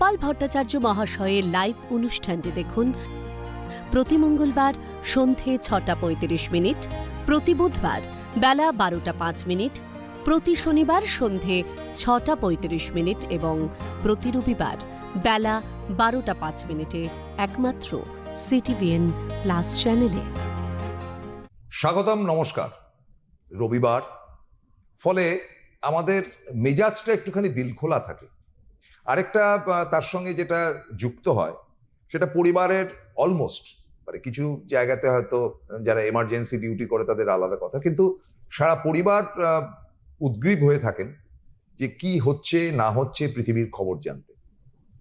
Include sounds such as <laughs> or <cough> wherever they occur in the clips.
গোপাল ভট্টাচার্য মহাশয়ের লাইভ অনুষ্ঠানটি দেখুন। প্রতি মঙ্গলবার সন্ধে ছটা পঁয়ত্রিশ মিনিট, প্রতি বুধবার বেলা বারোটা পাঁচ মিনিট, প্রতি শনিবার সন্ধে ছটা পঁয়ত্রিশ মিনিট এবং প্রতি রবিবার বেলা বারোটা পাঁচ মিনিটে একমাত্র সিটিভিএন প্লাস চ্যানেলে স্বাগতম, নমস্কার। রবিবার, ফলে আমাদের মেজাজটা একটুখানি দিল খোলা থাকে। আরেকটা তার সঙ্গে যেটা যুক্ত হয় সেটা পরিবারের অলমোস্ট মানে কিছু জায়গাতে হয়তো যারা এমার্জেন্সি ডিউটি করে তাদের আলাদা কথা। কিন্তু সারা পরিবার উদ্গ্রীব হয়ে থাকেন যে কি হচ্ছে না হচ্ছে পৃথিবীর খবর জানতে।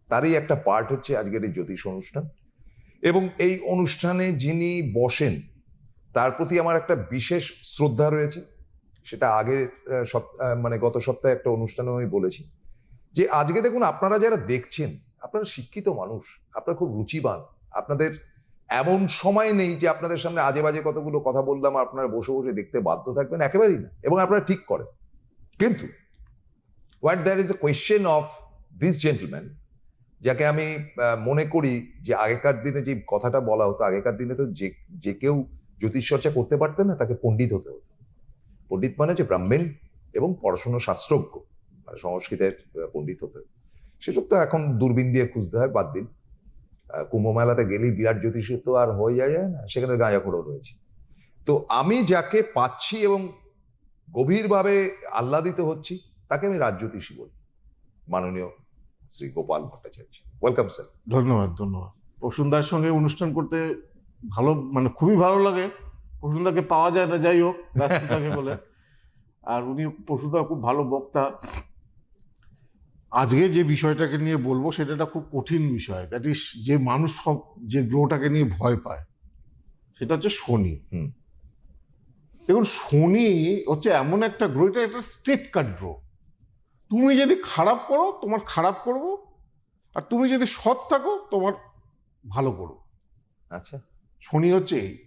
তারই একটা পার্ট হচ্ছে আজকের এই জ্যোতিষ অনুষ্ঠান। এবং এই অনুষ্ঠানে যিনি বসেন তার প্রতি আমার একটা বিশেষ শ্রদ্ধা রয়েছে। সেটা আগের আহ, সপ- আহ, মানে গত সপ্তাহে একটা অনুষ্ঠানেও আমি বলেছি। যে আজকে দেখুন আপনারা যারা দেখছেন, আপনারা শিক্ষিত মানুষ, আপনারা খুব রুচিবান। আপনাদের এমন সময় নেই যে আপনাদের সামনে আজে বাজে কতগুলো কথা বললাম, আপনারা বসে বসে দেখতে বাধ্য থাকবেন, একেবারেই না। এবং আপনারা ঠিক করেন। কিন্তু what there is a question of this gentleman যাকে আমি মনে করি যে আগেকার দিনে যে কথাটা বলা হতো, আগেকার দিনে তো যে যে কেউ জ্যোতিষ চর্চা করতে পারতেন না, তাকে পণ্ডিত হতে হতো। পণ্ডিত মানে যে ব্রাহ্মণ এবং পড়াশুনো শাস্ত্রজ্ঞ। মানে সংস্কৃতের পণ্ডিত হতে সেসব তো এখন দূরবীন দিয়ে খুঁজতে হয়, বাদ দিন। কুম্ভ মেলাতে গেলেই বিরাট জ্যোতিষী তো আর হয়ে যায় না? সেখানে গাঁজাখোড়ও রয়েছে। তো আমি যাকে পাচ্ছি এবং গভীরভাবে আহ্লাদিত হচ্ছি, তাকে আমি রাজজ্যোতিষী বলি। মাননীয় শ্রী গোপাল ভট্টাচার্য। ওয়েলকাম স্যার ধন্যবাদ ধন্যবাদ। প্রসূনদার সঙ্গে অনুষ্ঠান করতে ভালো মানে খুবই ভালো লাগে। প্রসূনদাকে পাওয়া যায় না, যাই হোক বলে। আর উনি প্রসূনদা খুব ভালো বক্তা। আজকে যে বিষয়টাকে নিয়ে বলব সেটা একটা খুব কঠিন বিষয়। দ্যাট ইস যে মানুষ সব যে গ্রহটাকে নিয়ে ভয় পায় সেটা হচ্ছে শনি। হুম। দেখুন শনি হচ্ছে এমন একটা গ্রহ এটা একটা স্টেট কার্ড গ্রহ। তুমি যদি খারাপ করো তোমার খারাপ করব আর তুমি যদি সৎ থাকো তোমার ভালো করো আচ্ছা। শনি হচ্ছে এই।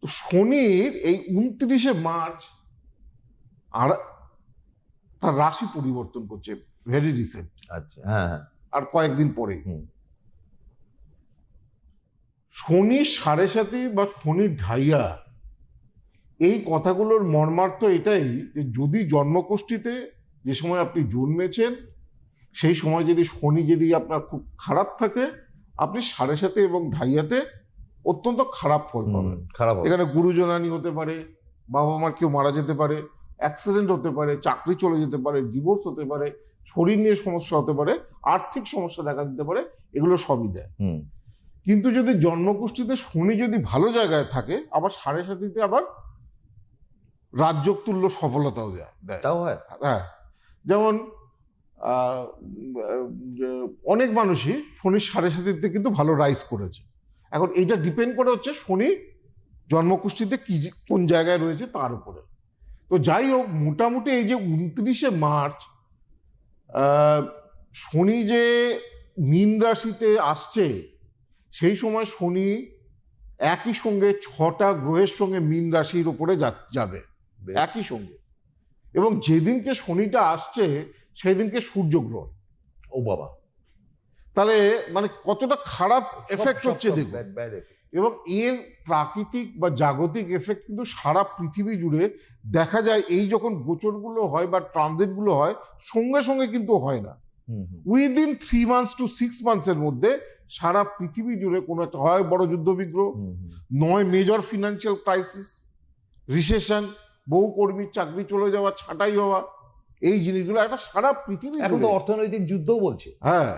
তো শনির এই উনত্রিশে মার্চ আর তার রাশি পরিবর্তন করছে ভেরি রিসেন্ট আচ্ছা হ্যাঁ হ্যাঁ। আর কয়েকদিন পরে। শনি সাড়ে সাথে বা শনি ঢাইয়া এই কথাগুলোর মর্মার্থ এটাই যে যদি জন্মকোষ্ঠীতে যে সময় আপনি জন্মেছেন সেই সময় যদি শনি যদি আপনার খুব খারাপ থাকে আপনি সাড়ে সাথে এবং ঢাইয়াতে অত্যন্ত খারাপ ফল পাবেন। খারাপ এখানে গুরুজনানি হতে পারে বাবা মার কেউ মারা যেতে পারে অ্যাক্সিডেন্ট হতে পারে চাকরি চলে যেতে পারে ডিভোর্স হতে পারে শরীর নিয়ে সমস্যা হতে পারে আর্থিক সমস্যা দেখা দিতে পারে এগুলো সবই দেয়। হুম। কিন্তু যদি জন্মগোষ্ঠীতে শনি যদি ভালো জায়গায় থাকে আবার সাড়ে সাতিতে আবার রাজ্যক তুল্য সফলতাও দেয় তাও হয়? হ্যাঁ। যেমন অনেক মানুষই শনির সাড়ে সাতিতে কিন্তু ভালো রাইজ করেছে। এখন এইটা ডিপেন্ড করে হচ্ছে শনি জন্মকুষ্ঠিতে কি কোন জায়গায় রয়েছে তার উপরে। তো যাই হোক মোটামুটি এই যে উনত্রিশে মার্চ শনি যে মীন রাশিতে আসছে সেই সময় শনি একই সঙ্গে ছটা গ্রহের সঙ্গে মীন রাশির উপরে যা- যাবে। একই সঙ্গে। এবং যেদিনকে শনিটা আসছে সেই দিনকে সূর্যগ্রহণ। ও বাবা। তাহলে মানে কতটা খারাপ এফেক্ট হচ্ছে সব এবং এর প্রাকৃতিক বা জাগতিক এফেক্ট কিন্তু সারা পৃথিবী জুড়ে দেখা যায় এই যখন গোচরগুলো হয় বা ট্রানজিটগুলো হয় সঙ্গে সঙ্গে কিন্তু হয় না। Within three months to six মান্থসের মধ্যে সারা পৃথিবী জুড়ে কোনো একটা হয় বড় যুদ্ধ বিগ্রহ হুম, হুম। নয় মেজর ফিনান্সিয়াল ক্রাইসিস রিসেশন বহু কর্মীর চাকরি চলে যাওয়া ছাঁটাই হওয়া এই জিনিসগুলো একটা সারা পৃথিবী এখন তো অর্থনৈতিক যুদ্ধও বলছে। হ্যাঁ।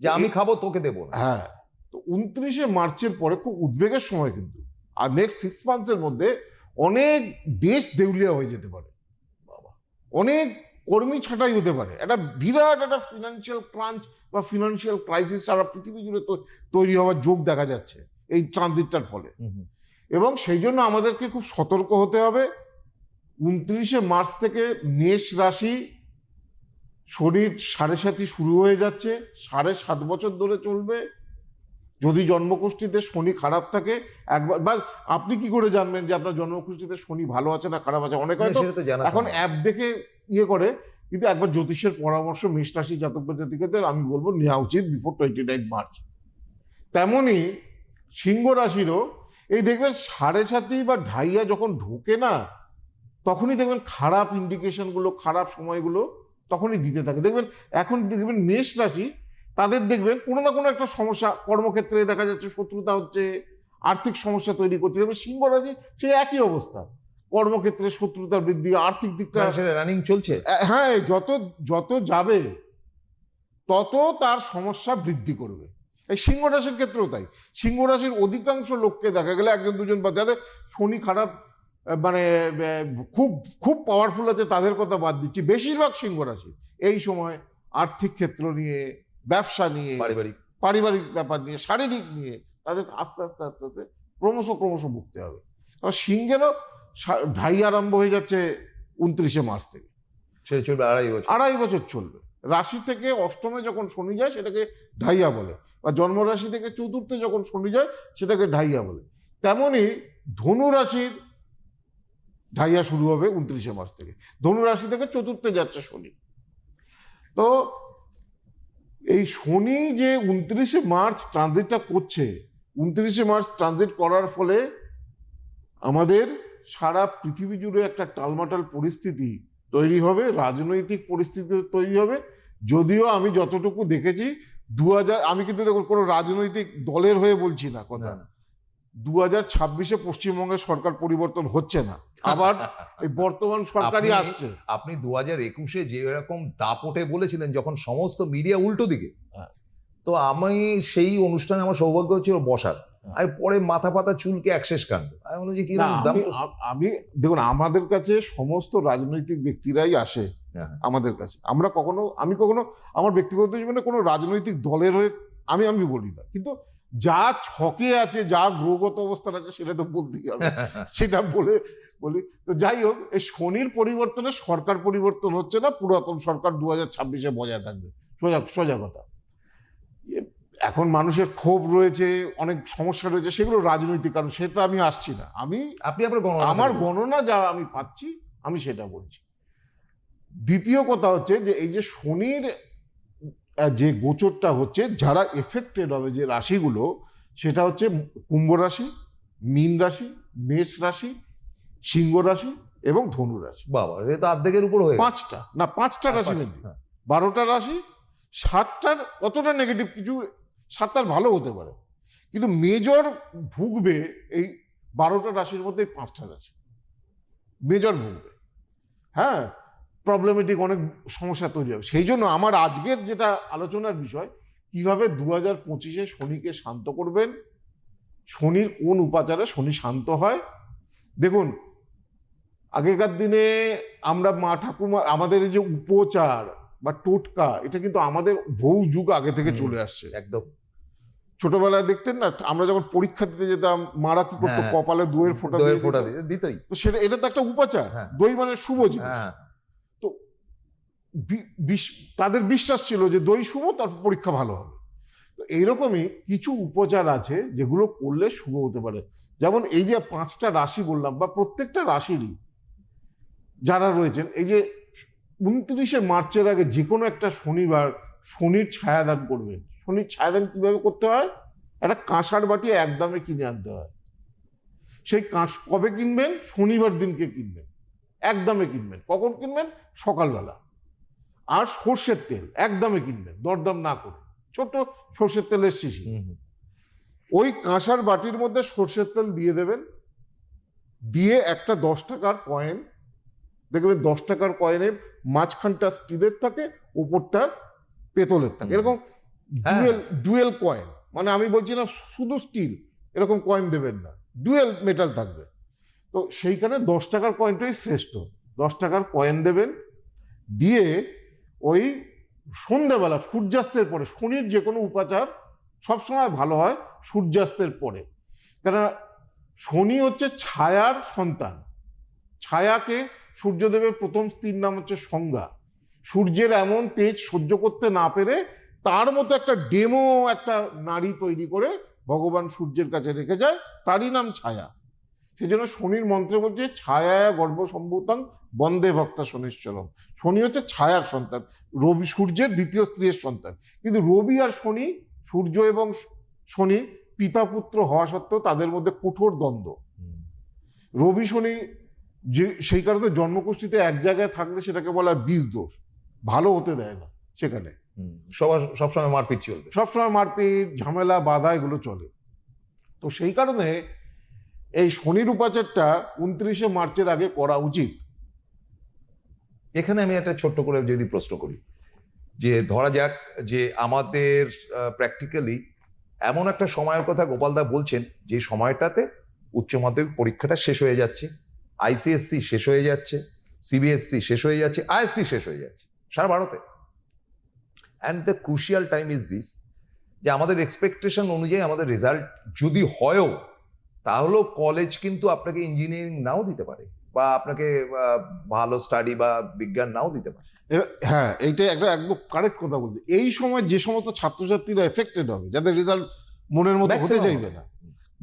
যে আমি খাব তোকে দেবো না। হ্যাঁ। তো উনত্রিশে মার্চের পরে খুব উদ্বেগের সময় কিন্তু। আর নেক্সট সিক্স মান্থসের মধ্যে অনেক দেশ দেউলিয়া হয়ে যেতে পারে। বাবা অনেক কর্মী ছাঁটাই হতে পারে। একটা বিরাট একটা ফিনান্সিয়াল ক্রাঞ্চ বা ফিনান্সিয়াল ক্রাইসিস সারা পৃথিবী জুড়ে তো- তৈরি হওয়ার যোগ দেখা যাচ্ছে এই ট্রানজিটটার ফলে। এবং সেই জন্য আমাদেরকে খুব সতর্ক হতে হবে। উনত্রিশে মার্চ থেকে মেষ রাশি শরীর সাড়ে সাতি শুরু হয়ে যাচ্ছে সাড়ে সাত বছর ধরে চলবে। যদি জন্মকুষ্ঠিতে শনি খারাপ থাকে একবার বা আপনি কি করে জানবেন যে আপনার জন্মকুষ্ঠিতে শনি ভালো আছে না খারাপ আছে? অনেক হয়তো এখন অ্যাপ দেখে ইয়ে করে কিন্তু একবার জ্যোতিষের পরামর্শ মেষ রাশি জাতক জাতিকাদের আমি বলব নেওয়া উচিত বিফোর টোয়েন্টি নাইন মার্চ তেমনই সিংহ রাশিরও এই দেখবেন সাড়ে সাতি বা ঢাইয়া যখন ঢোকে না তখনই দেখবেন খারাপ ইন্ডিকেশনগুলো খারাপ সময়গুলো তখনই দিতে থাকে। দেখবেন এখন দেখবেন মেষ রাশি তাদের দেখবেন কোনো না কোনো একটা সমস্যা কর্মক্ষেত্রে দেখা যাচ্ছে শত্রুতা হচ্ছে আর্থিক সমস্যা তৈরি করছে। দেখবেন সিংহ রাশি সেই একই অবস্থা। কর্মক্ষেত্রে শত্রুতা বৃদ্ধি আর্থিক দিকটা রানিং চলছে? হ্যাঁ যত যত যাবে তত তার সমস্যা বৃদ্ধি করবে। এই সিংহ রাশির ক্ষেত্রেও তাই। সিংহ রাশির অধিকাংশ লোককে দেখা গেলে একজন দুজন বা যাদের শনি খারাপ মানে খুব খুব পাওয়ারফুল আছে তাদের কথা বাদ দিচ্ছি। বেশিরভাগ সিংহ রাশি এই সময় আর্থিক ক্ষেত্র নিয়ে ব্যবসা নিয়ে পারিবারিক। পারিবারিক ব্যাপার নিয়ে শারীরিক নিয়ে তাদের আস্তে আস্তে আস্তে আস্তে ক্রমশ ক্রমশ ভুগতে হবে। কারণ সিংহেরও ঢাই আরম্ভ হয়ে যাচ্ছে উনত্রিশে মার্চ থেকে। সেটা চলবে আড়াই বছর। আড়াই বছর চলবে। রাশি থেকে অষ্টমে যখন শনি যায় সেটাকে ঢাইয়া বলে। বা জন্মরাশি থেকে চতুর্থে যখন শনি যায় সেটাকে ঢাইয়া বলে। তেমনি ধনু রাশির ঢাইয়া শুরু হবে উনত্রিশে মার্চ থেকে। ধনু রাশি থেকে চতুর্থে যাচ্ছে শনি। তো এই শনি যে উনত্রিশে মার্চ ট্রানজিটটা করছে, উনত্রিশে মার্চ ট্রানজিট করার ফলে আমাদের সারা পৃথিবী জুড়ে একটা টালমাটাল পরিস্থিতি তৈরি হবে, রাজনৈতিক পরিস্থিতি তৈরি হবে যদিও আমি যতটুকু দেখেছি দু হাজার আমি কিন্তু দেখুন কোনো রাজনৈতিক দলের হয়ে বলছি না কথা। দু হাজার ছাব্বিশে পশ্চিমবঙ্গের সরকার পরিবর্তন হচ্ছে না। আবার এই বর্তমান সরকারই আসছে। আপনি দু হাজার একুশে যে এরকম দাপটে বলেছিলেন যখন সমস্ত মিডিয়া উল্টো দিকে হ্যাঁ। তো আমি সেই অনুষ্ঠানে আমার সৌভাগ্য হচ্ছিল বসার। হ্যাঁ। আমি পরে মাথা পাতা চুলকে অ্যাক্সেস কাণ্ড। আমি বললাম যে কি না, আমি- দেখুন আমাদের কাছে সমস্ত রাজনৈতিক ব্যক্তিরাই আসে হ্যাঁ। আমাদের কাছে। আমরা কখনো আমি কখনো আমার ব্যক্তিগত জীবনে কোনো রাজনৈতিক দলের হয়ে আমি আমি বলি না। কিন্তু যা ছকে আছে যা গ্রহগত অবস্থান আছে সেটা তো বলতেই হবে। <laughs> সেটা বলে বলি তো যাই হোক এই শনির পরিবর্তনে সরকার পরিবর্তন হচ্ছে না পুরাতন সরকার দু হাজার ছাব্বিশে বজায় থাকবে। সোজা সোজা কথা। এখন মানুষের ক্ষোভ রয়েছে অনেক সমস্যা রয়েছে সেগুলো রাজনৈতিক কারণ সেটা আমি আসছি না। আমি আপনি আপনার গণনা আমার। গণনা যা আমি পাচ্ছি আমি সেটা বলছি। দ্বিতীয় কথা হচ্ছে যে এই যে শনির যে গোচরটা হচ্ছে যারা এফেক্টেড হবে যে রাশিগুলো সেটা হচ্ছে কুম্ভ রাশি মীন রাশি মেষ রাশি সিংহ রাশি এবং ধনু রাশি। বাবা এটা তো অর্ধেকের উপর হয়ে পাঁচটা। না পাঁচটা রাশি হ্যাঁ। বারোটা রাশি সাতটার অতটা নেগেটিভ কিছু সাতটার ভালো হতে পারে। কিন্তু মেজর ভুগবে এই বারোটা রাশির মধ্যে পাঁচটা রাশি। মেজর ভুগবে। হ্যাঁ? প্রবলেমেটিক অনেক সমস্যা তৈরি হবে। সেই জন্য আমার আজকের যেটা আলোচনার বিষয় কীভাবে দু হাজার পঁচিশে শনিকে শান্ত করবেন শনির কোন উপাচারে শনি শান্ত হয়। দেখুন আগেকার দিনে আমরা মা ঠাকুমা আমাদের যে উপচার বা টোটকা এটা কিন্তু আমাদের বহু যুগ আগে থেকে চলে আসছে। একদম। ছোটবেলায় দেখতেন না আমরা যখন পরীক্ষা দিতে যেতাম মারা কি করতো হ্যাঁ। কপালে দইয়ের ফোঁটা দইয়ের ফোঁটা দিত। দিতই। তো সেটা এটা তো একটা উপাচার। হ্যাঁ। দই মানে শুভ জিনিস। হ্যাঁ। তাদের বিশ্বাস ছিল যে দই শুভ তার পরীক্ষা ভালো হবে। তো এইরকমই কিছু উপচার আছে যেগুলো করলে শুভ হতে পারে। যেমন এই যে পাঁচটা রাশি বললাম, বা প্রত্যেকটা রাশিরই যারা রয়েছেন, এই যে উনত্রিশে মার্চের আগে যে কোনো একটা শনিবার শনির ছায়াদান করবেন। শনির ছায়াদান কীভাবে করতে হয়? একটা কাঁসার বাটি একদমে কিনে আনতে হয়। সেই কাঁস কবে কিনবেন? শনিবার দিনকে কিনবেন। একদমে কিনবেন। কখন কিনবেন? সকালবেলা। আর সর্ষের তেল একদমে কিনবেন দরদাম না করে। ছোট সর্ষের তেলের শিশি। ওই কাঁসার বাটির মধ্যে সর্ষের তেল দিয়ে দেবেন। দিয়ে একটা দশ টাকার কয়েন দেখবেন দশ টাকার কয়েনে মাঝখানটা স্টিলের থাকে উপরটা পেতলের থাকে। এরকম। ডুয়েল ডুয়েল কয়েন মানে আমি বলছি না শুধু স্টিল এরকম কয়েন দেবেন না। ডুয়েল মেটাল থাকবে। তো সেইখানে দশ টাকার কয়েনটাই শ্রেষ্ঠ। দশ টাকার কয়েন দেবেন। দিয়ে ওই সন্ধ্যাবেলা, সূর্যাস্তের পরে, শনির যে কোনো উপাচার সবসময় ভালো হয় সূর্যাস্তের পরে। কেন শনি হচ্ছে ছায়ার সন্তান। ছায়াকে সূর্যদেবের প্রথম স্ত্রীর নাম হচ্ছে সংজ্ঞা। সূর্যের এমন তেজ সহ্য করতে না পেরে তার মতো একটা ডেমো একটা নারী তৈরি করে ভগবান সূর্যের কাছে রেখে যায়, তারই নাম ছায়া। সেজন্য শনির মন্ত্রে বলছে ছায়া গর্ব সম্ভূতাং বন্দে ভক্তা শনিশ্চরম শনি হচ্ছে ছায়ার সন্তান রবি সূর্যের দ্বিতীয় স্ত্রীর সন্তান। কিন্তু রবি আর শনি সূর্য এবং শনি পিতা পুত্র হওয়া সত্ত্বেও তাদের মধ্যে কঠোর দ্বন্দ্ব। রবি শনি যে সেই কারণে জন্মকুষ্ঠিতে এক জায়গায় থাকলে সেটাকে বলা বীজ দোষ। ভালো হতে দেয় না সেখানে। সবার সবসময় মারপিট চলবে। সবসময় মারপিট ঝামেলা বাধা এগুলো চলে। তো সেই কারণে এই শনির উপাচারটা উনত্রিশে মার্চের আগে করা উচিত। এখানে আমি একটা ছোট্ট করে যদি প্রশ্ন করি, যে ধরা যাক যে আমাদের প্র্যাকটিক্যালি এমন একটা সময়ের কথা গোপালদা বলছেন, যে সময়টাতে উচ্চ মাধ্যমিক পরীক্ষাটা শেষ হয়ে যাচ্ছে আইসিএসসি শেষ হয়ে যাচ্ছে সিবিএসসি শেষ হয়ে যাচ্ছে আইএসসি শেষ হয়ে যাচ্ছে, সারা ভারতে। And the crucial time is this যে আমাদের এক্সপেকটেশন অনুযায়ী আমাদের রেজাল্ট যদি হয়ও তাহলেও কলেজ কিন্তু আপনাকে ইঞ্জিনিয়ারিং নাও দিতে পারে বা আপনাকে ভালো স্টাডি বা বিজ্ঞান নাও দিতে পারে। হ্যাঁ এইটা একটা একদম কারেক্ট কথা বলছে। এই সময় যে সমস্ত ছাত্রছাত্রীরা এফেক্টেড হবে যাদের রেজাল্ট মনের মতো হতে চাইবে না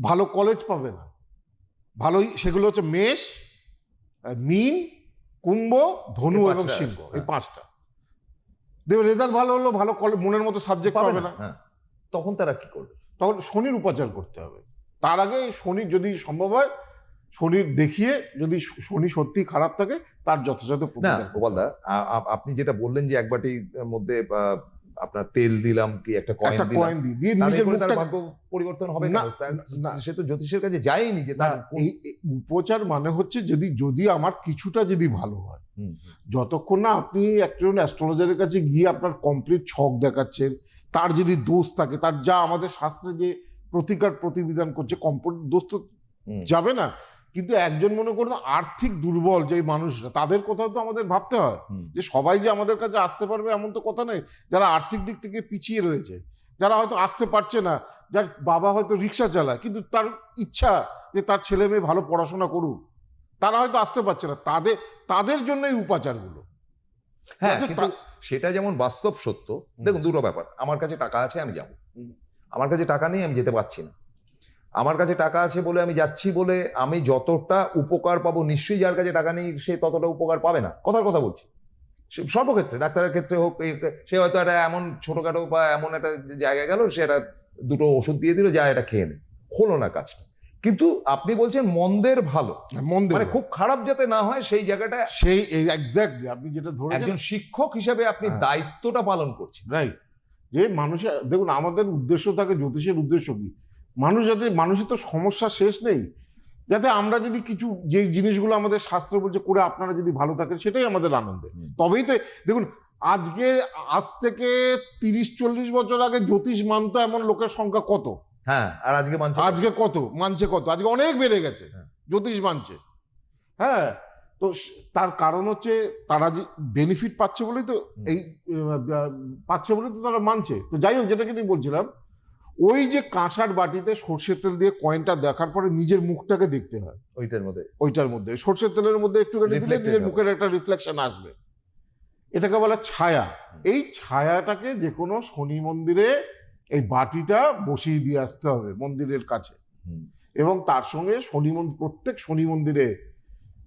ভালো কলেজ পাবে না ভালোই সেগুলো হচ্ছে মেষ মিন কুম্ভ ধনু এবং সিংহ এই হ্যাঁ। পাঁচটা। দেখবে রেজাল্ট ভালো হলো ভালো কলেজ মনের মতো সাবজেক্ট পাবে না। হ্যাঁ। তখন তারা কি করবে? তখন শনির উপাচার করতে হবে। তার আগে শনি যদি সম্ভব হয় শনির দেখিয়ে যদি শনি সত্যি খারাপ থাকে তার যথাযথ না। গোপালদা আপনি যেটা বললেন যে এক বাটির মধ্যে আপনার তেল দিলাম কি একটা কয়েন দিলাম দিয়ে তার ভাগ্য পরিবর্তন হবে না। সে তো জ্যোতিষের কাছে যায়নি যে তার এই উপচার মানে হচ্ছে যদি যদি আমার কিছুটা যদি ভালো হয় যতক্ষণ না আপনি একজন অ্যাস্ট্রোলজারের কাছে গিয়ে আপনার কমপ্লিট ছক দেখাচ্ছেন তার যদি দোষ থাকে তার যা আমাদের শাস্ত্রে যে প্রতিকার প্রতিবিধান করছে কমপ্লিট দোষ তো যাবে না। কিন্তু একজন মনে করুন আর্থিক দুর্বল যে মানুষরা তাদের কথাও তো আমাদের ভাবতে হয়। যে সবাই যে আমাদের কাছে আসতে পারবে এমন তো কথা নেই যারা আর্থিক দিক থেকে পিছিয়ে রয়েছে। যারা হয়তো আসতে পারছে না যার বাবা হয়তো রিক্সা চালায় কিন্তু তার ইচ্ছা যে তার ছেলে মেয়ে ভালো পড়াশোনা করুক তারা হয়তো আসতে পারছে না। তাদের তাদের জন্য এই উপাচারগুলো। হ্যাঁ সেটা যেমন বাস্তব সত্য দেখুন দুটো ব্যাপার আমার কাছে টাকা আছে আমি যাব। আমার কাছে টাকা নেই আমি যেতে পারছি না। আমার কাছে টাকা আছে বলে আমি যাচ্ছি বলে আমি যতটা উপকার পাবো নিশ্চয়ই যার কাছে টাকা নেই সে ততটা উপকার পাবে না। কথার কথা বলছি। সর্বক্ষেত্রে ডাক্তারের ক্ষেত্রে হোক সে হয়তো একটা এমন ছোটখাটো বা এমন একটা জায়গায় গেল সে একটা দুটো ওষুধ দিয়ে দিল যা এটা খেয়ে নে। হলো না কাজটা। কিন্তু আপনি বলছেন মন্দের ভালো। মন মানে খুব খারাপ যাতে না হয় সেই জায়গাটা সেই এক্স্যাক্টলি আপনি যেটা ধরেছেন একজন শিক্ষক হিসেবে আপনি হ্যাঁ। দায়িত্বটা পালন করছেন। রাইট যে মানুষের দেখুন আমাদের উদ্দেশ্য থাকে জ্যোতিষের উদ্দেশ্য কি? মানুষ যাতে মানুষের তো সমস্যা শেষ নেই। যাতে আমরা যদি কিছু যে জিনিসগুলো আমাদের শাস্ত্র বলছে করে আপনারা যদি ভালো থাকেন সেটাই আমাদের আনন্দের হুম। তবেই তো দেখুন আজকে আজ থেকে তিরিশ চল্লিশ বছর আগে জ্যোতিষ মানতো এমন লোকের সংখ্যা কত? হ্যাঁ আর আজকে মানছে আজকে কত? মানছে কত? আজকে অনেক বেড়ে গেছে। হ্যাঁ। জ্যোতিষ মানছে। হ্যাঁ? তো তার কারণ হচ্ছে তারা যে বেনিফিট পাচ্ছে বলেই তো এই পাচ্ছে বলেই তো তারা মানছে। তো যাই হোক যেটাকে নিয়ে বলছিলাম ওই যে কাঁসার বাটিতে সর্ষের তেল দিয়ে কয়েনটা দেখার পরে নিজের মুখটাকে দেখতে হয়। ওইটার মধ্যে। ওইটার মধ্যে। সর্ষের তেলের মধ্যে একটুখানি দিলে নিজের মুখের একটা রিফ্লেকশন আসবে। এটাকে বলা ছায়া। এই ছায়াটাকে যে কোনো শনি মন্দিরে এই বাটিটা বসিয়ে দিয়ে আসতে হবে মন্দিরের কাছে। এবং তার সঙ্গে শনি মন্দির প্রত্যেক শনি মন্দিরে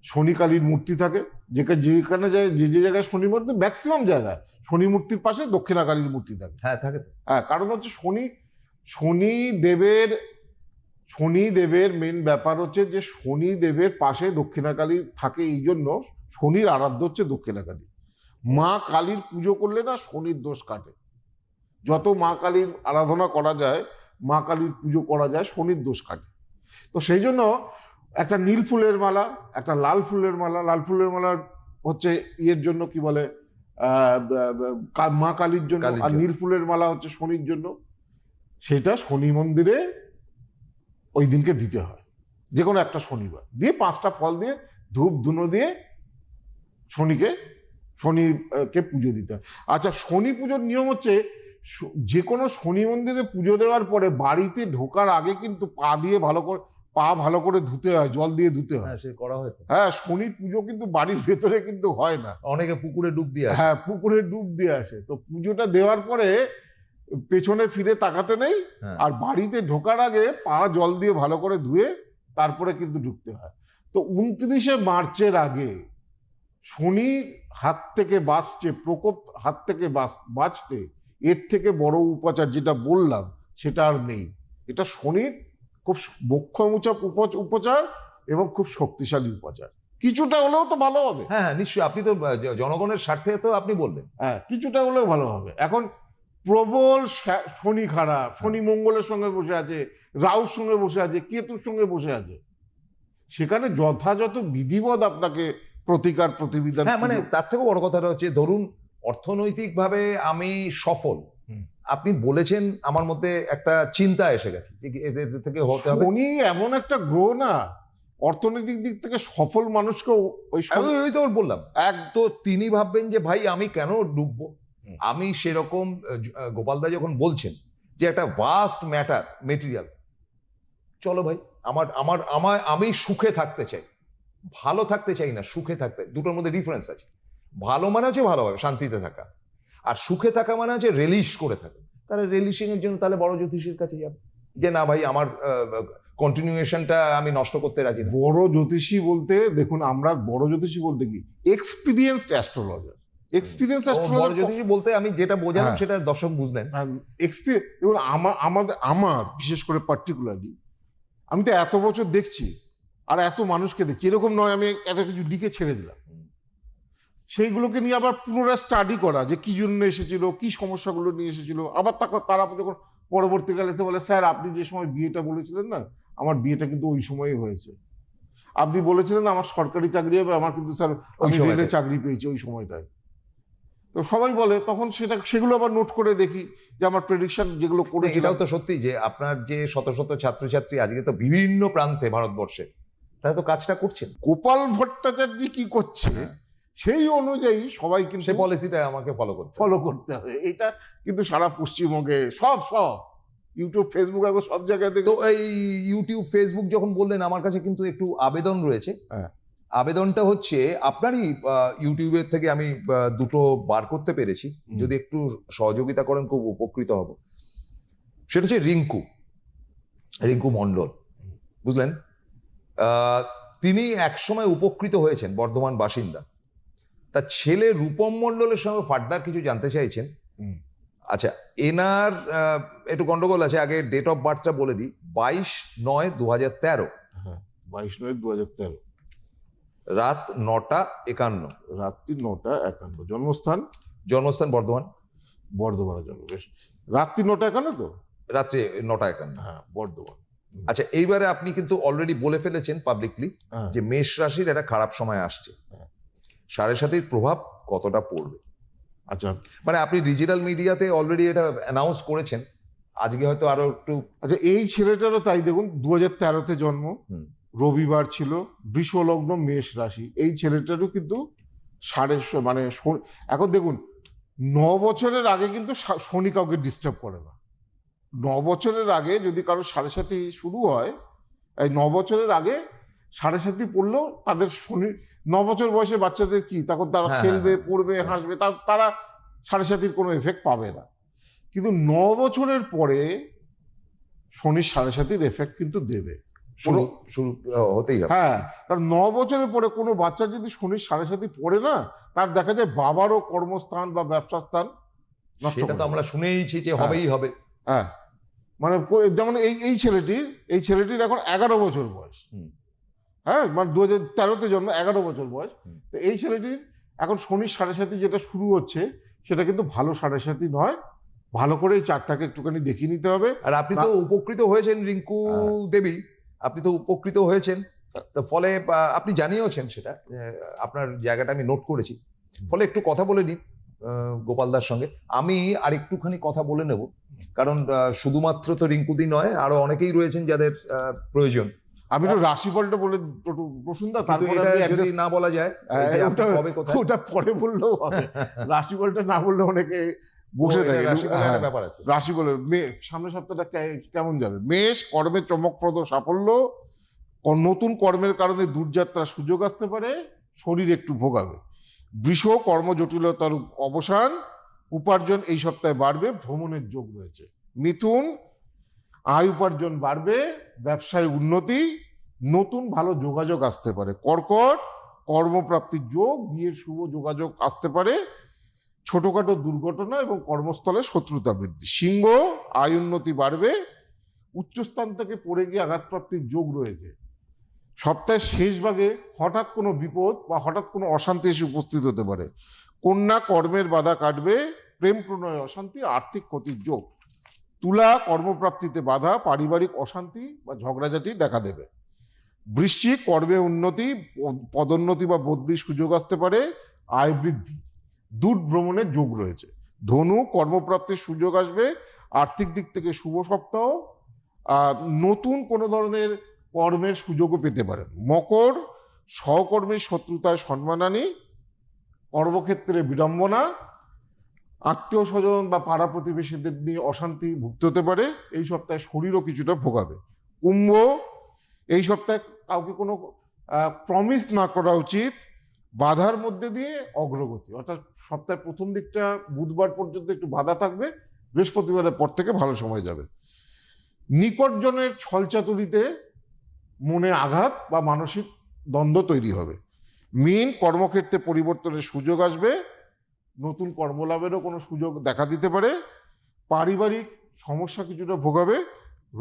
শনি কালীর মূর্তি থাকে যেখানে যেখানে যায় যে যে জায়গায় শনি মূর্তি ম্যাক্সিমাম জায়গায়। শনি মূর্তির পাশে দক্ষিণা কালীর মূর্তি থাকে। হ্যাঁ থাকে হ্যাঁ কারণ হচ্ছে শনি শনি দেবের শনি দেবের মেন ব্যাপার হচ্ছে যে শনি দেবের পাশে দক্ষিণাকালী থাকে এই জন্য শনির আরাধ্য হচ্ছে দক্ষিণাকালী মা কালীর পুজো করলে না শনির দোষ কাটে। যত মা কালীর আরাধনা করা যায় মা কালীর পুজো করা যায় শনির দোষ কাটে। তো সেই জন্য একটা নীল ফুলের মালা একটা লাল ফুলের মালা লাল ফুলের মালা হচ্ছে ইয়ের জন্য কি বলে মা কালীর জন্য আর নীল ফুলের মালা হচ্ছে শনির জন্য। সেটা শনি মন্দিরে ওই দিনকে দিতে হয়। যে কোনো একটা শনিবার। দিয়ে পাঁচটা ফল দিয়ে ধূপ ধুনো দিয়ে শনিকে শনিকে পুজো দিতে হয়। আচ্ছা শনি পুজোর নিয়ম হচ্ছে যে কোনো শনি মন্দিরে পুজো দেওয়ার পরে বাড়িতে ঢোকার আগে কিন্তু পা দিয়ে ভালো করে পা ভালো করে ধুতে হয় জল দিয়ে ধুতে হয়। হ্যাঁ সে করা হয়তো হ্যাঁ শনি পুজো কিন্তু বাড়ির ভেতরে কিন্তু হয় না। অনেকে পুকুরে ডুব দিয়ে। হ্যাঁ পুকুরে ডুব দিয়ে আসে। তো পুজোটা দেওয়ার পরে পেছনে ফিরে তাকাতে নেই হ্যাঁ। আর বাড়িতে ঢোকার আগে পা জল দিয়ে ভালো করে ধুয়ে তারপরে কিন্তু ঢুকতে হয়। তো উনত্রিশে মার্চের আগে শনির হাত থেকে বাঁচছে প্রকোপ হাত থেকে বাঁচ- বাঁচতে এর থেকে বড় উপাচার যেটা বললাম সেটা আর নেই। এটা শনির খুব মোক্ষম উচা- উপচার এবং খুব শক্তিশালী উপচার। কিছুটা হলেও তো ভালো হবে। হ্যাঁ হ্যাঁ নিশ্চয়ই। আপনি তো জনগণের স্বার্থে তো আপনি বললেন। হ্যাঁ কিছুটা হলেও ভালো হবে। এখন প্রবল শনি খারাপ শনি মঙ্গলের সঙ্গে বসে আছে রাহুর সঙ্গে বসে আছে কেতুর সঙ্গে বসে আছে। সেখানে যথাযথ বিধিবৎ আপনাকে প্রতিকার প্রতিবিধান হ্যাঁ মানে তার থেকেও বড় কথাটা হচ্ছে ধরুন অর্থনৈতিকভাবে আমি সফল। আপনি বলেছেন আমার মধ্যে একটা চিন্তা এসে গেছে যে এদের থেকে হতে হবে। শনি এমন একটা গ্রহ না অর্থনৈতিক দিক থেকে সফল মানুষকে ওই ওই তো বললাম। এক তো তিনি ভাববেন যে ভাই আমি কেন ডুববো? আমি সেরকম গোপালদা যখন বলছেন যে একটা ভাস্ট ম্যাটার মেটেরিয়াল চলো ভাই আমার আমার আমার আমি সুখে থাকতে চাই। ভালো থাকতে চাই না সুখে থাকতে দুটোর মধ্যে ডিফারেন্স আছে। ভালো মানে হচ্ছে ভালোভাবে শান্তিতে থাকা। আর সুখে থাকা মানে হচ্ছে রিলিশ করে থাকে। তাহলে রিলিশিং এর জন্য তাহলে বড় জ্যোতিষীর কাছে যাবে। যে না ভাই আমার কন্টিনিউয়েশনটা আমি নষ্ট করতে রাজি বড় জ্যোতিষী বলতে দেখুন আমরা বড় জ্যোতিষী বলতে কি? এক্সপিরিয়েন্সড অ্যাস্ট্রোলজার এক্সপিরিয়েন্স বড় অ্যাস্ট্রোলজার জ্যোতিষী বলতে আমি যেটা বোঝালাম হ্যাঁ। সেটা দর্শক বুঝলেন। এক্সপিরিয়েন্স এবং আমার আমাদের আমার বিশেষ করে পার্টিকুলারলি আমি তো এত বছর দেখছি আর এত মানুষকে দেখছি। এরকম নয় আমি একটা কিছু লিখে ছেড়ে দিলাম। সেইগুলোকে নিয়ে আবার পুনরায় স্টাডি করা যে কি জন্য এসেছিল কি সমস্যাগুলো নিয়ে এসেছিল। আবার তাকে তারা যখন পরবর্তীকালে এসে বলে স্যার আপনি যে সময় বিয়েটা বলেছিলেন না আমার বিয়েটা কিন্তু ওই সময়ই হয়েছে। আপনি বলেছিলেন আমার সরকারি চাকরি হবে আমার কিন্তু স্যার আমি রেলে চাকরি পেয়েছি ওই সময়টায়। তো সবাই বলে তখন সেটা সেগুলো আবার নোট করে দেখি যে আমার প্রেডিকশন যেগুলো করেছিলাম। এটাও তো সত্যি যে আপনার যে শত শত ছাত্রছাত্রী আজকে তো বিভিন্ন প্রান্তে ভারতবর্ষে তারা তো কাজটা করছেন। গোপাল ভট্টাচার্য কি করছে? সেই অনুযায়ী সবাই কিন্তু সে পলিসিটা আমাকে ফলো করতে ফলো করতে হবে। এটা কিন্তু সারা পশ্চিমবঙ্গে সব সব। ইউটিউব ফেসবুক এখন সব জায়গায় দেখো তো এই ইউটিউব ফেসবুক যখন বললেন আমার কাছে কিন্তু একটু আবেদন রয়েছে। হ্যাঁ। আবেদনটা হচ্ছে আপনারই ইউটিউবের থেকে আমি দুটো বার করতে পেরেছি। যদি একটু সহযোগিতা করেন খুব উপকৃত হব। সেটা হচ্ছে রিঙ্কু। রিঙ্কু মণ্ডল। বুঝলেন? তিনি একসময় উপকৃত হয়েছেন বর্ধমান বাসিন্দা। তার ছেলে রূপম মণ্ডলের সঙ্গে ফার্দার কিছু জানতে চাইছেন? আচ্ছা এনার একটু গন্ডগোল আছে আগে ডেট অফ বার্থটা বলে দিই বাইশ নয় দু হাজার তেরো বাইশ নয় দু হাজার তেরো। রাত নটা একান্ন। রাত্রি নটা একান্ন। জন্মস্থান? জন্মস্থান বর্ধমান। বর্ধমানে জন্ম বেশ। রাত্রি নটা একান্ন তো? রাত্রে নটা একান্ন। হ্যাঁ বর্ধমান। আচ্ছা এইবারে আপনি কিন্তু অলরেডি বলে ফেলেছেন পাবলিকলি হ্যাঁ। যে মেষ রাশির একটা খারাপ সময় আসছে। হ্যাঁ। সাড়ে সাতির প্রভাব কতটা পড়বে? আচ্ছা। মানে আপনি ডিজিটাল মিডিয়াতে অলরেডি এটা অ্যানাউন্স করেছেন আজকে হয়তো আরও একটু আচ্ছা এই ছেলেটারও তাই দেখুন দু হাজার তেরোতে জন্ম রবিবার ছিল বৃষলগ্ন মেষ রাশি এই ছেলেটারও কিন্তু সাড়ে মানে এখন দেখুন ন বছরের আগে কিন্তু শনি কাউকে ডিস্টার্ব করে না। ন বছরের আগে যদি কারও সাড়ে সাথে শুরু হয় এই ন বছরের আগে সাড়ে সাথে পড়লেও তাদের শনি ন বছর বয়সে বাচ্চাদের কি? তখন তারা হ্যাঁ, খেলবে হ্যাঁ, পড়বে হ্যাঁ। হাসবে তা- তারা সাড়ে সাতির কোনো এফেক্ট পাবে না। কিন্তু ন বছরের পরে শনির সাড়ে সাতির এফেক্ট কিন্তু দেবে। শুরু শুরু হতেই হবে। হ্যাঁ কারণ ন বছরের পরে কোনো বাচ্চা যদি শনির সাড়ে সাথে পড়ে না তার দেখা যায় বাবারও কর্মস্থান বা ব্যবসা স্থান নষ্ট তো আমরা শুনেইছি যে। হবেই হবে। হ্যাঁ। মানে যেমন এই এই ছেলেটির এই ছেলেটির এখন এগারো বছর বয়স। হ্যাঁ মানে দু হাজার তেরোতে জন্ম এগারো বছর বয়স। তো এই ছেলেটির এখন শনির সাড়ে সাথে যেটা শুরু হচ্ছে সেটা কিন্তু ভালো সাড়ে সাথে নয়। ভালো করে এই চারটাকে একটুখানি দেখিয়ে নিতে হবে। আর আপনি তো উপকৃত হয়েছেন রিঙ্কু হ্যাঁ। দেবী। আপনি তো উপকৃত হয়েছেন। তো ফলে আপনি জানিয়েওছেন সেটা আপনার জায়গাটা আমি নোট করেছি। ফলে একটু কথা বলে নিন গোপালদার সঙ্গে। আমি আর একটুখানি কথা বলে নেব। কারণ শুধুমাত্র তো রিঙ্কুদি নয় আরও অনেকেই রয়েছেন যাদের প্রয়োজন। আমি তো রাশিফলটা বলে প্রসুন্দা তারপরে যদি না বলা যায় হ্যাঁ, কবে কোথায়। ওটা পরে বললেও হবে। <laughs> রাশিফলটা না বললে অনেকে বসে থাকে। হ্যাঁ, ব্যাপার আছে। মে সামনের সপ্তাহটা কেমন যাবে? মেষ কর্মে চমকপ্রদ সাফল্য নতুন কর্মের কারণে দূরযাত্রার সুযোগ আসতে পারে শরীর একটু ভোগাবে। বৃষ কর্ম জটিলতার অবসান উপার্জন এই সপ্তাহে বাড়বে ভ্রমণের যোগ রয়েছে। মিথুন আয় উপার্জন বাড়বে, ব্যবসায় উন্নতি, নতুন ভালো যোগাযোগ আসতে পারে। কর্কট কর্মপ্রাপ্তির যোগ বিয়ের শুভ যোগাযোগ আসতে পারে। ছোটখাটো দুর্ঘটনা এবং কর্মস্থলে শত্রুতা বৃদ্ধি। সিংহ, আয় উন্নতি বাড়বে। উচ্চস্থান থেকে পড়ে গিয়ে আঘাতপ্রাপ্তির যোগ রয়েছে। সপ্তাহের শেষ ভাগে হঠাৎ কোনো বিপদ বা হঠাৎ কোনো অশান্তি এসে উপস্থিত হতে পারে। কন্যা কর্মের বাধা কাটবে, প্রেম প্রণয় অশান্তি, আর্থিক ক্ষতির যোগ। তুলা কর্মপ্রাপ্তিতে বাধা, পারিবারিক অশান্তি বা ঝগড়াঝাটি দেখা দেবে। বৃশ্চিক কর্মে উন্নতি, পদ- পদোন্নতি বা বদলির সুযোগ আসতে পারে, আয় বৃদ্ধি। দূর ভ্রমণের যোগ রয়েছে। ধনু, কর্মপ্রাপ্তির সুযোগ আসবে, আর্থিক দিক থেকে শুভ সপ্তাহ নতুন কোনো ধরনের কর্মের সুযোগও পেতে পারেন। মকর, সহকর্মীর শত্রুতায় সম্মানানি, কর্মক্ষেত্রে বিড়ম্বনা আত্মীয় স্বজন বা পাড়া প্রতিবেশীদের নিয়ে অশান্তি ভুগতে হতে পারে, এই সপ্তাহে শরীরও কিছুটা ভোগাবে। কুম্ভ, এই সপ্তাহে কাউকে কোনো প্রমিস না করা উচিত, বাধার মধ্যে দিয়ে অগ্রগতি। অর্থাৎ সপ্তাহের প্রথম দিকটা বুধবার পর্যন্ত একটু বাধা থাকবে, বৃহস্পতিবারের পর থেকে ভালো সময় যাবে। নিকটজনের ছলচাতুরিতে মনে আঘাত বা মানসিক দ্বন্দ্ব তৈরি হবে। মিন কর্মক্ষেত্রে পরিবর্তনের সুযোগ আসবে নতুন কর্মলাভেরও কোনো সুযোগ দেখা দিতে পারে। পারিবারিক সমস্যা কিছুটা ভোগাবে।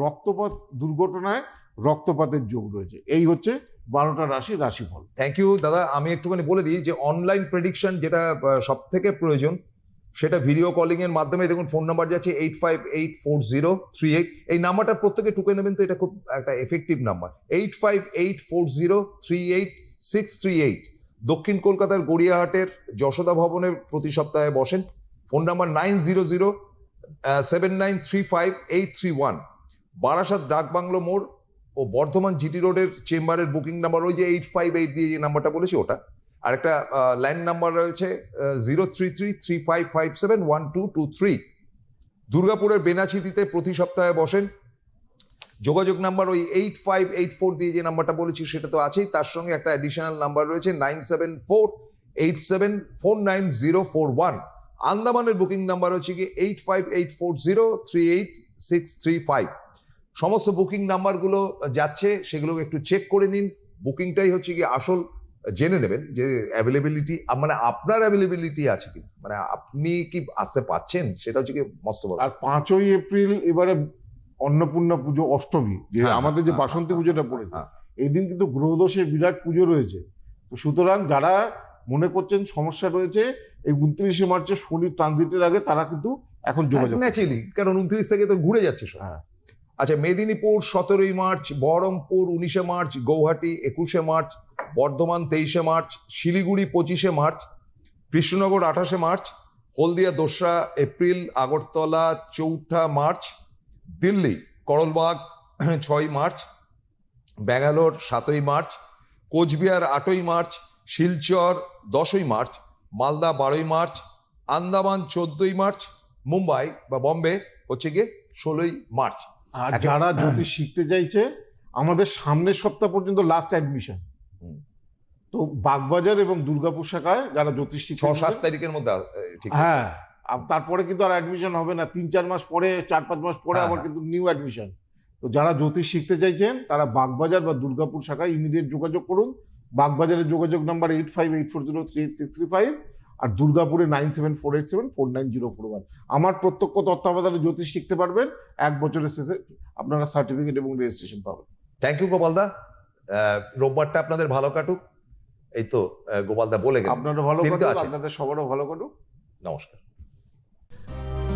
রক্তপাত দুর্ঘটনায় রক্তপাতের যোগ রয়েছে। এই হচ্ছে বারোটা রাশি রাশিফল। থ্যাংক ইউ দাদা। আমি একটুখানি বলে দিই যে অনলাইন প্রেডিকশন যেটা সব থেকে প্রয়োজন, সেটা ভিডিও কলিং এর মাধ্যমে দেখুন ফোন নাম্বার যাচ্ছে eight five eight four zero three eight এই নাম্বারটা প্রত্যেকে টুকে নেবেন তো এটা খুব একটা effective number. Eight five eight four zero three eight six three eight দক্ষিণ কলকাতার গড়িয়াহাটের যশোদা ভবনের প্রতি সপ্তাহে বসেন। Phone number nine zero zero seven nine three five eight three one. Barasat Dakbungalow মোড় ও বর্ধমান জিটি রোডের চেম্বারের বুকিং নাম্বার ওই যে এইট ফাইভ এইট দিয়ে যে নাম্বারটা বলেছি ওটা। আর একটা ল্যান্ড নাম্বার রয়েছে zero three three three five five seven one two two three. দুর্গাপুরের বেনাচিতিতে প্রতি সপ্তাহে বসেন। যোগাযোগ নাম্বার ওই এইট ফাইভ এইট ফোর দিয়ে যে নাম্বারটা বলেছি সেটা তো আছেই। তার সঙ্গে একটা অ্যাডিশনাল নাম্বার রয়েছে nine seven four eight seven four nine zero four one. আন্দামানের booking number হচ্ছে কি eight five eight four zero three eight six three five. সমস্ত বুকিং নাম্বারগুলো যাচ্ছে, সেগুলো একটু চেক করে নিন। বুকিংটাই হচ্ছে কি আসল, জেনে নেবেন যে অ্যাভেলেবিলিটি মানে আপনার অ্যাভেলেবিলিটি আছে কি মানে আপনি কি আসতে পাচ্ছেন? সেটা হচ্ছে কি মস্ত আর পাঁচই এপ্রিল এবারে অন্নপূর্ণা পুজো অষ্টমী যে হ্যাঁ, আমাদের যে হ্যাঁ, বাসন্তী হ্যাঁ, পুজোটা পড়েছে হ্যাঁ। এই দিন কিন্তু গ্রহদোষের বিরাট পুজো রয়েছে তো সুতরাং যারা মনে করছেন সমস্যা রয়েছে এই উনত্রিশে মার্চে শনি ট্রানজিটের আগে তারা কিন্তু এখন যোগাযোগ ন্যাচারালি কারণ উনত্রিশ থেকে তো ঘুরে যাচ্ছে সব হ্যাঁ। আচ্ছা মেদিনীপুর সতেরোই মার্চ বহরমপুর উনিশে মার্চ গৌহাটি একুশে মার্চ বর্ধমান তেইশে মার্চ শিলিগুড়ি পঁচিশে মার্চ কৃষ্ণনগর আঠাশে মার্চ হলদিয়া দোসরা এপ্রিল আগরতলা চৌঠা মার্চ দিল্লি করলবাগ <clears throat> ছয় মার্চ ব্যাঙ্গালোর সাতই মার্চ কোচবিহার আটই মার্চ শিলচর দশই মার্চ মালদা বারোই মার্চ আন্দামান চোদ্দই মার্চ মুম্বাই বা বম্বে হচ্ছে গিয়ে ষোলোই মার্চ। আর যারা <clears throat> জ্যোতিষ শিখতে চাইছে আমাদের সামনের সপ্তাহ পর্যন্ত লাস্ট অ্যাডমিশন তো বাগবাজার এবং দুর্গাপুর শাখায় যারা জ্যোতিষ ছ সাত তারিখের মধ্যে ঠিক হ্যাঁ তারপরে কিন্তু আর অ্যাডমিশন হবে না। তিন চার মাস পরে চার পাঁচ মাস পরে আবার হ্যাঁ। কিন্তু নিউ অ্যাডমিশন তো যারা জ্যোতিষ শিখতে চাইছেন তারা বাগবাজার বা দুর্গাপুর শাখায় ইমিডিয়েট যোগাযোগ করুন। বাগবাজারের যোগাযোগ number eight five eight four zero three eight six three five আর দুর্গাপুরে nine seven four eight seven four nine zero four one আমার প্রত্যক্ষ তত্ত্বাবধানে জ্যোতিষ শিখতে পারবেন। এক বছরের শেষে আপনারা সার্টিফিকেট এবং রেজিস্ট্রেশন পাবেন। থ্যাংক ইউ গোপালদা রোববারটা আপনাদের ভালো কাটুক। এই তো গোপালদা বলে গেলেন। আপনারা ভালো কাটুক আপনাদের সবারও ভালো কাটুক। নমস্কার।